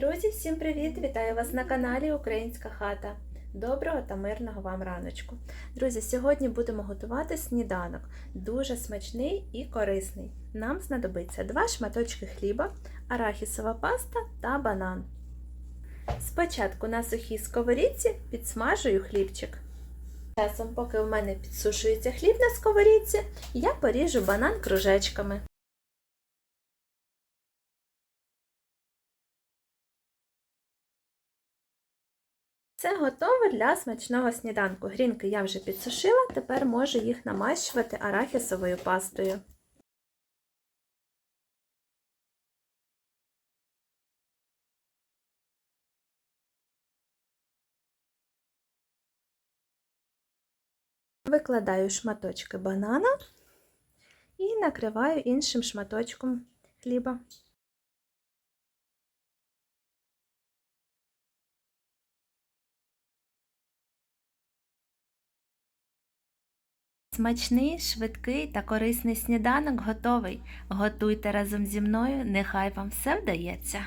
Друзі, всім привіт! Вітаю вас на каналі Українська хата. Доброго та мирного вам раночку. Друзі, сьогодні будемо готувати сніданок. Дуже смачний і корисний. Нам знадобиться 2 шматочки хліба, арахісова паста та банан. Спочатку на сухій сковорідці підсмажую хлібчик. Часом, поки у мене підсушується хліб на сковорідці, я поріжу банан кружечками. Це готово для смачного сніданку. Грінки я вже підсушила, тепер можу їх намащувати арахісовою пастою. Викладаю шматочки банана і накриваю іншим шматочком хліба. Смачний, швидкий та корисний сніданок готовий. Готуйте разом зі мною, нехай вам все вдається.